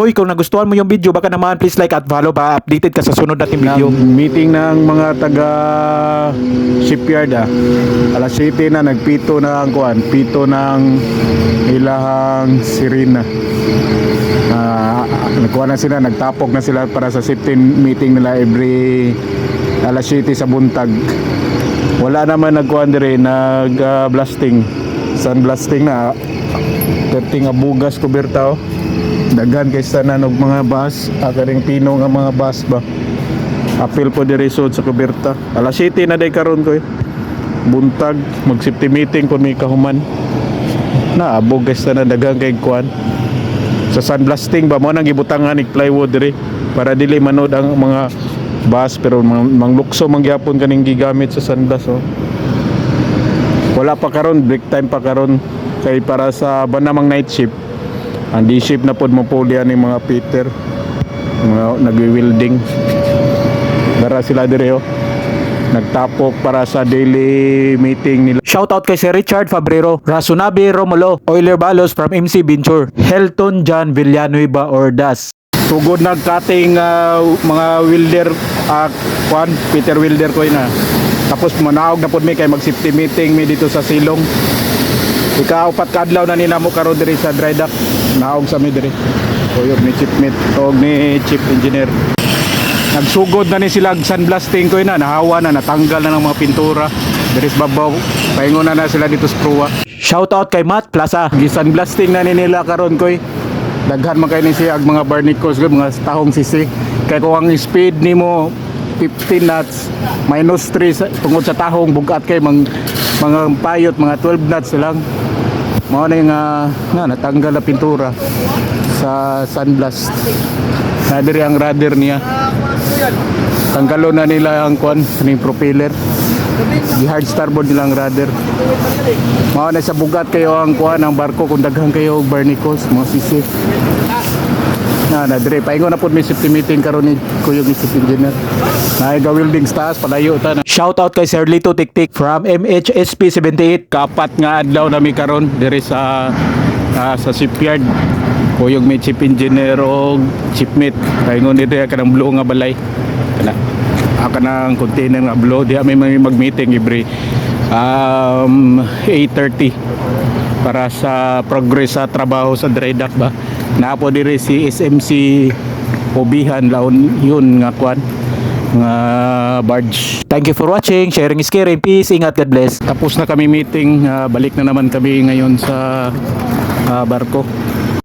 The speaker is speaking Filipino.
Hoy, kung nagustuhan mo yung video, baka naman please like at follow para updated ka sa sunod nating video. Ng meeting ng mga taga shipyard ah. Alas 7 na nagpito na ang kuan, pito ng ilahang sirena. Ah, nagkuha na sila, nagtapok na sila para sa 15 meeting nila every alas 7 sa buntag. Wala naman nagkuhan dire, nag ah, blasting. Sun blasting na. Terting nga bugas kuberta oh. Daghan kay sa nanog mga bus, akaring pino nga mga bus ba. Apil po diri sud sa kuberta. Alas 7 na day karon ko. Buntag mag safety meeting kun may kahuman. Na abog guys na daghang kay kuan. Sa sunblasting ba mo nang gibutangan ni plywood diri para dili manood ang mga bus pero mang, manglukso mangyapon kaning gigamit sa sunblast oh. Wala pa karon break time pa karon kay para sa banamang night shift. Ang shift na pod mo puli ani mga Peter mga nagwi-welding. Dara sila dire oh. Nagtapok para sa daily meeting nila. Shoutout kay Sir Richard Fabrero, Rasunabi Romulo, Euler Balos from MC Venture, Helton John Villanueva Ordas. Tugod nagkating ah, mga welder uh, kwan Peter Wilder ko na. Tapos manaog na pod mi kay mag safety meeting mi dito sa Silong. Ikaapat kadlaw na nila mo karon diri sa dry dock. Naog sa mi diri. Tuyog ni chief mate og ni chief engineer. Nagsugod na ni sila sunblasting ko na nahawa na natanggal na ng mga pintura. Sa babaw. Paingon na na sila dito sa pruwa. Shoutout kay Matt Plaza. Gisan blasting na ni nila karon koy. Daghan man kay ni siya mga barnacles mga tahong sisi. Kay kung ang speed nimo 15 knots minus 3 sa, tungod sa tahong bugat kay mang, mga payot mga 12 knots lang. Mao na yung ah, nga natanggal na pintura sa sunblast. Na ang rudder niya. Tanggalon na nila ang kwan, kaning propeller. Di hard starboard nila ang rudder. Mao na sa bugat kayo ang kuha ng barko kung daghan kayo barnacles, mga sisi. Na na dire paingon na pud may safety meeting karon ni Kuya ni Chief Engineer. Na ga welding stars palayo ta na. Shoutout kay Sir Lito Tiktik from MHSP 78. Kapat nga adlaw nami karon dire sa ah, sa shipyard. Kuyog may chief engineer o shipmate. Paingon dito ka ng blue nga balay. Kana aka ng container nga blue di may may mag-meeting every um 8:30 para sa progress sa trabaho sa dry dock ba. Naapo dire si SMC Obihan laon yun nga kwan nga barge Thank you for watching. Sharing is caring. Peace. Ingat. God bless. tapos na kami meeting, ah, balik na naman kami ngayon sa ah, barko.